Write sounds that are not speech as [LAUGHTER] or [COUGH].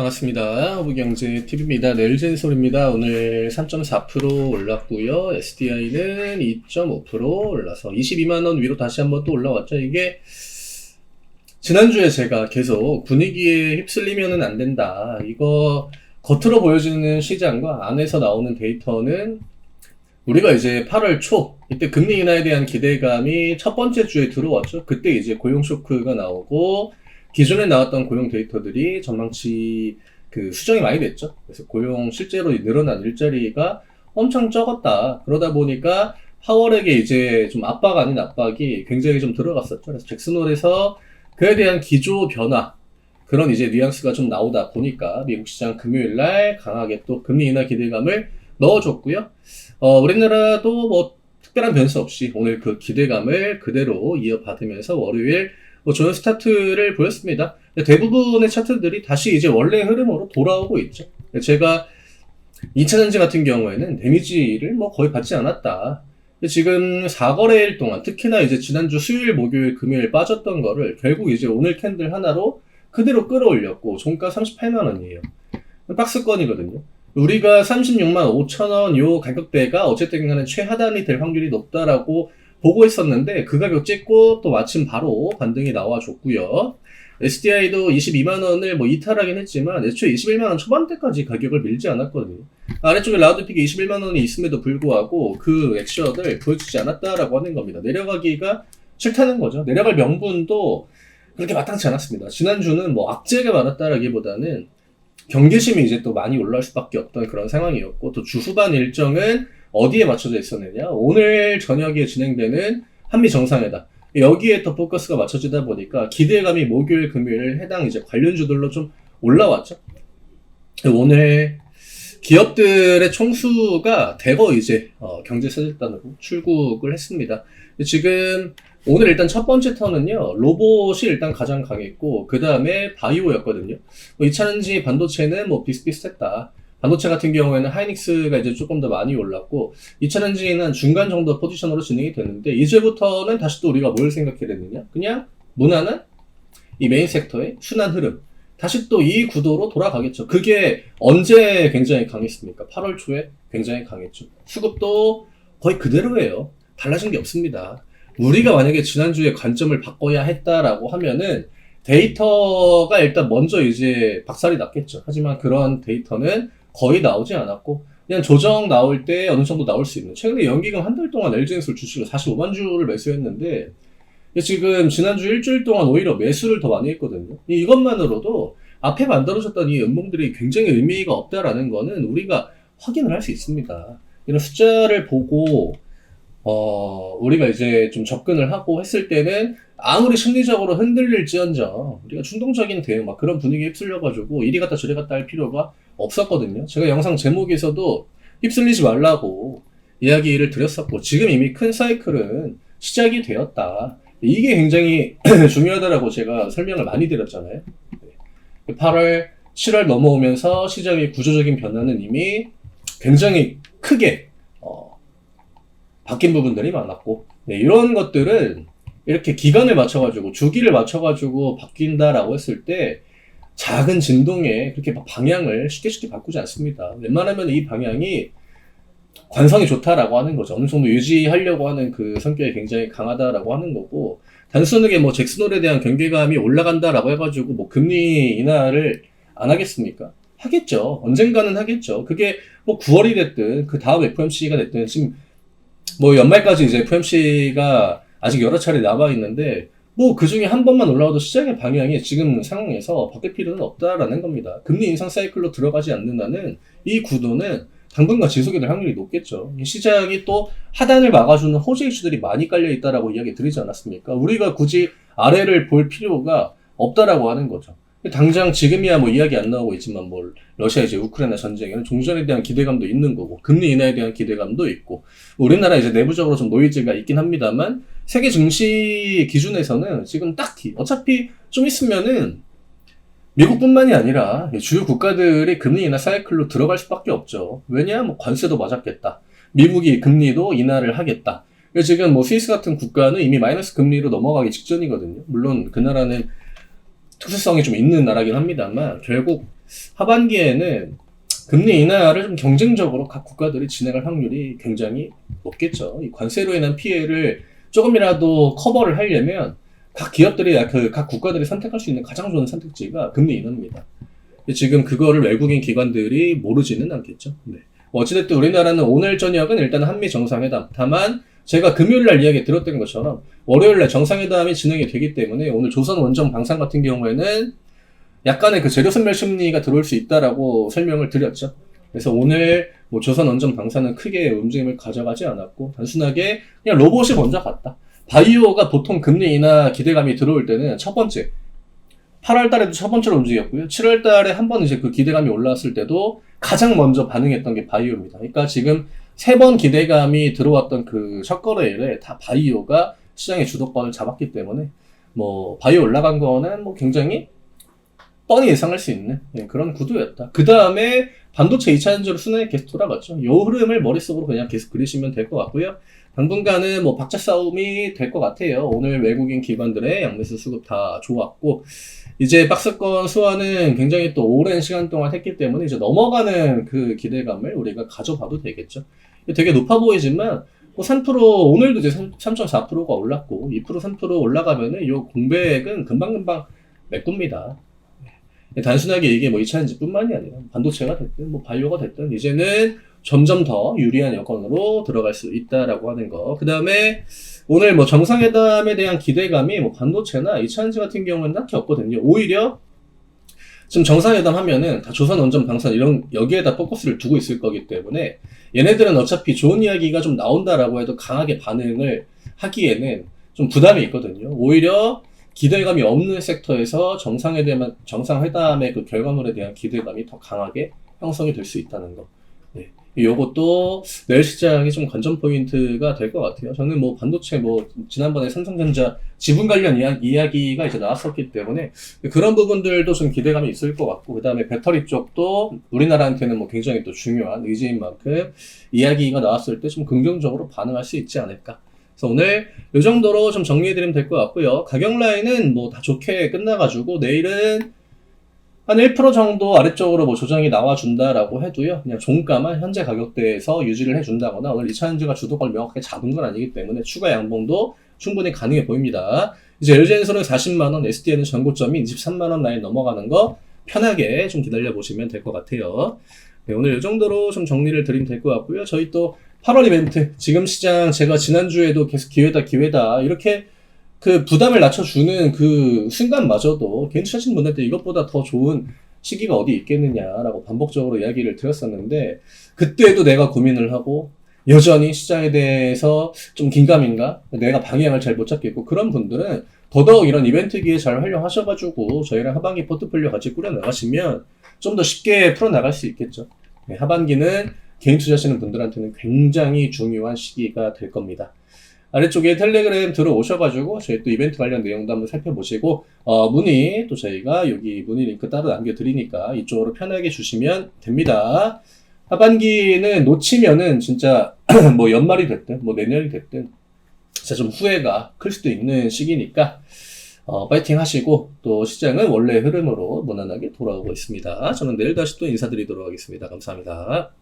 반갑습니다. 호부경제 TV입니다. 넬젠솔입니다. 오늘 3.4% 올랐고요. SDI는 2.5% 올라서 22만 원 위로 다시 한번 또 올라왔죠. 이게 지난주에 제가 계속 분위기에 휩쓸리면은 안 된다. 이거 겉으로 보여지는 시장과 안에서 나오는 데이터는 우리가 이제 8월 초 이때 금리 인하에 대한 기대감이 첫 번째 주에 들어왔죠. 그때 이제 고용 쇼크가 나오고 기존에 나왔던 고용 데이터들이 전망치 그 수정이 많이 됐죠. 그래서 고용 실제로 늘어난 일자리가 엄청 적었다. 그러다 보니까 파월에게 이제 좀 압박 아닌 압박이 굉장히 좀 들어갔었죠. 그래서 잭슨홀에서 그에 대한 기조 변화 그런 이제 뉘앙스가 좀 나오다 보니까 미국 시장 금요일 날 강하게 또 금리 인하 기대감을 넣어줬고요. 어, 우리나라도 뭐 특별한 변수 없이 오늘 그 기대감을 그대로 이어받으면서 월요일 뭐 좋은 스타트를 보였습니다. 대부분의 차트들이 다시 이제 원래 흐름으로 돌아오고 있죠. 제가 2차 전지 같은 경우에는 데미지를 뭐 거의 받지 않았다. 지금 4거래일 동안 특히나 이제 지난주 수요일, 목요일, 금요일 빠졌던 거를 결국 이제 오늘 캔들 하나로 그대로 끌어올렸고 종가 38만 원이에요. 박스권이거든요. 우리가 36만 5천 원 요 가격대가 어쨌든 간에 최하단이 될 확률이 높다라고 보고 있었는데 그 가격 찍고 또 마침 바로 반등이 나와줬고요. SDI도 22만 원을 뭐 이탈하긴 했지만 애초에 21만 원 초반대까지 가격을 밀지 않았거든요. 아래쪽에 라우드픽이 21만 원이 있음에도 불구하고 그 액션을 보여주지 않았다라고 하는 겁니다. 내려가기가 싫다는 거죠. 내려갈 명분도 그렇게 마땅치 않았습니다. 지난주는 뭐 악재가 많았다라기보다는 경계심이 이제 또 많이 올라올 수밖에 없던 그런 상황이었고 또 주 후반 일정은 어디에 맞춰져 있었느냐? 오늘 저녁에 진행되는 한미 정상회담. 여기에 더 포커스가 맞춰지다 보니까 기대감이 목요일, 금요일 해당 이제 관련주들로 좀 올라왔죠. 오늘 기업들의 총수가 대거 이제 어, 경제사절단으로 출국을 했습니다. 지금 오늘 일단 첫 번째 턴은요 로봇이 일단 가장 강했고 그 다음에 바이오였거든요. 뭐 2차전지 반도체는 뭐 비슷비슷했다. 반도체 같은 경우에는 하이닉스가 이제 조금 더 많이 올랐고 2차전지는 중간 정도 포지션으로 진행이 되는데 이제부터는 다시 또 우리가 뭘 생각해야 되느냐? 그냥 무난한 이 메인 섹터의 순환 흐름. 다시 또 이 구도로 돌아가겠죠. 그게 언제 굉장히 강했습니까? 8월 초에 굉장히 강했죠. 수급도 거의 그대로예요. 달라진 게 없습니다. 우리가 만약에 지난주에 관점을 바꿔야 했다라고 하면은 데이터가 일단 먼저 이제 박살이 났겠죠. 하지만 그런 데이터는 거의 나오지 않았고 그냥 조정 나올 때 어느 정도 나올 수 있는 최근에 연기금 한 달 동안 LG엔솔 주식을 45만 주를 매수했는데 지금 지난주 일주일 동안 오히려 매수를 더 많이 했거든요. 이것만으로도 앞에 만들어졌던 이 음봉들이 굉장히 의미가 없다라는 거는 우리가 확인을 할 수 있습니다. 이런 숫자를 보고 어, 우리가 이제 좀 접근을 하고 했을 때는 아무리 심리적으로 흔들릴지언정 우리가 충동적인 대응 막 그런 분위기에 휩쓸려가지고 이리 갔다 저리 갔다 할 필요가 없었거든요. 제가 영상 제목에서도 휩쓸리지 말라고 이야기를 드렸었고 지금 이미 큰 사이클은 시작이 되었다. 이게 굉장히 [CLEARS THROAT] 중요하다라고 제가 설명을 많이 드렸잖아요. 8월, 7월 넘어오면서 시장의 구조적인 변화는 이미 굉장히 크게 어, 바뀐 부분들이 많았고 네, 이런 것들은 이렇게 기간을 맞춰가지고 주기를 맞춰가지고 바뀐다라고 했을 때 작은 진동에 그렇게 막 방향을 쉽게 쉽게 바꾸지 않습니다. 웬만하면 이 방향이 관성이 좋다라고 하는 거죠. 어느 정도 유지하려고 하는 그 성격이 굉장히 강하다라고 하는 거고 단순하게 뭐 잭슨홀에 대한 경계감이 올라간다라고 해가지고 뭐 금리 인하를 안 하겠습니까? 하겠죠. 언젠가는 하겠죠. 그게 뭐 9월이 됐든 그 다음 FOMC가 됐든 지금 뭐 연말까지 이제 FOMC가 아직 여러 차례 남아 있는데 뭐 그 중에 한 번만 올라와도 시장의 방향이 지금 상황에서 바뀔 필요는 없다라는 겁니다. 금리 인상 사이클로 들어가지 않는 한은 이 구도는 당분간 지속이 될 확률이 높겠죠. 시장이 또 하단을 막아주는 호재 이슈들이 많이 깔려 있다라고 이야기 드리지 않았습니까? 우리가 굳이 아래를 볼 필요가 없다라고 하는 거죠. 당장 지금이야 뭐 이야기 안 나오고 있지만 뭘 러시아 이제 우크라이나 전쟁에는 종전에 대한 기대감도 있는 거고 금리 인하에 대한 기대감도 있고 우리나라 이제 내부적으로 좀 노이즈가 있긴 합니다만 세계 증시 기준에서는 지금 딱히 어차피 좀 있으면은 미국뿐만이 아니라 주요 국가들이 금리 인하 사이클로 들어갈 수밖에 없죠. 왜냐? 뭐 관세도 맞았겠다. 미국이 금리도 인하를 하겠다. 지금 뭐 스위스 같은 국가는 이미 마이너스 금리로 넘어가기 직전이거든요. 물론 그 나라는 특수성이 좀 있는 나라긴 합니다만 결국 하반기에는 금리 인하를 좀 경쟁적으로 각 국가들이 진행할 확률이 굉장히 높겠죠. 이 관세로 인한 피해를 조금이라도 커버를 하려면 각 기업들이 그 각 국가들이 선택할 수 있는 가장 좋은 선택지가 금리 인하입니다. 지금 그거를 외국인 기관들이 모르지는 않겠죠. 네. 뭐 어찌됐든 우리나라는 오늘 저녁은 일단 한미 정상회담. 다만 제가 금요일 날 이야기 들었던 것처럼 월요일 날 정상회담이 진행이 되기 때문에 오늘 조선 원정 방산 같은 경우에는 약간의 그 재료 선멸 심리가 들어올 수 있다라고 설명을 드렸죠. 그래서 오늘 뭐 조선 원정 방사는 크게 움직임을 가져가지 않았고 단순하게 그냥 로봇이 먼저 갔다. 바이오가 보통 금리 인하 기대감이 들어올 때는 첫 번째 8월 달에도 첫 번째로 움직였고요. 7월 달에 한 번 이제 그 기대감이 올라왔을 때도 가장 먼저 반응했던 게 바이오입니다. 그러니까 지금 세 번 기대감이 들어왔던 그첫 거래일에 다 바이오가 시장의 주도권을 잡았기 때문에 뭐 바이오 올라간 거는 뭐 굉장히 뻔히 예상할 수 있는 예, 그런 구도였다. 그 다음에 반도체 2차 전지로 순환이 계속 돌아갔죠. 이 흐름을 머릿속으로 그냥 계속 그리시면 될 것 같고요. 당분간은 뭐 박자 싸움이 될 것 같아요. 오늘 외국인 기관들의 양매수 수급 다 좋았고 이제 박스권 수완은 굉장히 또 오랜 시간 동안 했기 때문에 이제 넘어가는 그 기대감을 우리가 가져봐도 되겠죠. 되게 높아 보이지만 뭐3% 오늘도 이제 3.4%가 올랐고 2% 3% 올라가면은 이 공백은 금방금방 메꿉니다. 단순하게 이게 뭐 2차전지뿐만이 아니라 반도체가 됐든 뭐 바이오가 됐든 이제는 점점 더 유리한 여건으로 들어갈 수 있다라고 하는 거. 그 다음에 오늘 뭐 정상회담에 대한 기대감이 뭐 반도체나 2차전지 같은 경우는 딱히 없거든요. 오히려 지금 정상회담 하면은 다 조선 원전 방산 이런 여기에다 포커스를 두고 있을 거기 때문에 얘네들은 어차피 좋은 이야기가 좀 나온다라고 해도 강하게 반응을 하기에는 좀 부담이 있거든요. 오히려 기대감이 없는 섹터에서 정상회담, 정상회담의 그 결과물에 대한 기대감이 더 강하게 형성이 될 수 있다는 거. 네. 요것도 내일 시장이 좀 관전 포인트가 될 것 같아요. 저는 뭐 반도체 뭐 지난번에 삼성전자 지분 관련 이야, 이야 기가 이제 나왔었기 때문에 그런 부분들도 좀 기대감이 있을 것 같고 그 다음에 배터리 쪽도 우리나라한테는 뭐 굉장히 또 중요한 의지인 만큼 이야기가 나왔을 때 좀 긍정적으로 반응할 수 있지 않을까. 그래서 오늘 이 정도로 좀 정리해드리면 될 것 같고요. 가격 라인은 뭐 다 좋게 끝나가지고 내일은 한 1% 정도 아래쪽으로 뭐 조정이 나와준다라고 해도요. 그냥 종가만 현재 가격대에서 유지를 해준다거나 오늘 2차전지가 주도권을 명확하게 잡은 건 아니기 때문에 추가 양봉도 충분히 가능해 보입니다. 이제 LG엔솔은 40만원, SDN은 전고점이 23만원 라인 넘어가는 거 편하게 좀 기다려 보시면 될 것 같아요. 네, 오늘 이 정도로 좀 정리를 드리면 될 것 같고요. 저희 또 8월 이벤트, 지금 시장 제가 지난주에도 계속 기회다, 기회다, 이렇게 그 부담을 낮춰주는 그 순간마저도 투자하시는 분들한테 이것보다 더 좋은 시기가 어디 있겠느냐라고 반복적으로 이야기를 드렸었는데, 그때도 내가 고민을 하고, 여전히 시장에 대해서 좀 긴가민가? 내가 방향을 잘 못 잡겠고, 그런 분들은 더더욱 이런 이벤트 기회 잘 활용하셔가지고, 저희랑 하반기 포트폴리오 같이 꾸려 나가시면 좀 더 쉽게 풀어 나갈 수 있겠죠. 네, 하반기는 개인 투자하시는 분들한테는 굉장히 중요한 시기가 될 겁니다. 아래쪽에 텔레그램 들어오셔가지고 저희 또 이벤트 관련 내용도 한번 살펴보시고 어, 문의 또 저희가 여기 문의 링크 따로 남겨드리니까 이쪽으로 편하게 주시면 됩니다. 하반기는 놓치면은 진짜 [CLEARS THROAT] 뭐 연말이 됐든 뭐 내년이 됐든 진짜 좀 후회가 클 수도 있는 시기니까 어, 파이팅 하시고 또 시장은 원래 흐름으로 무난하게 돌아오고 있습니다. 저는 내일 다시 또 인사드리도록 하겠습니다. 감사합니다.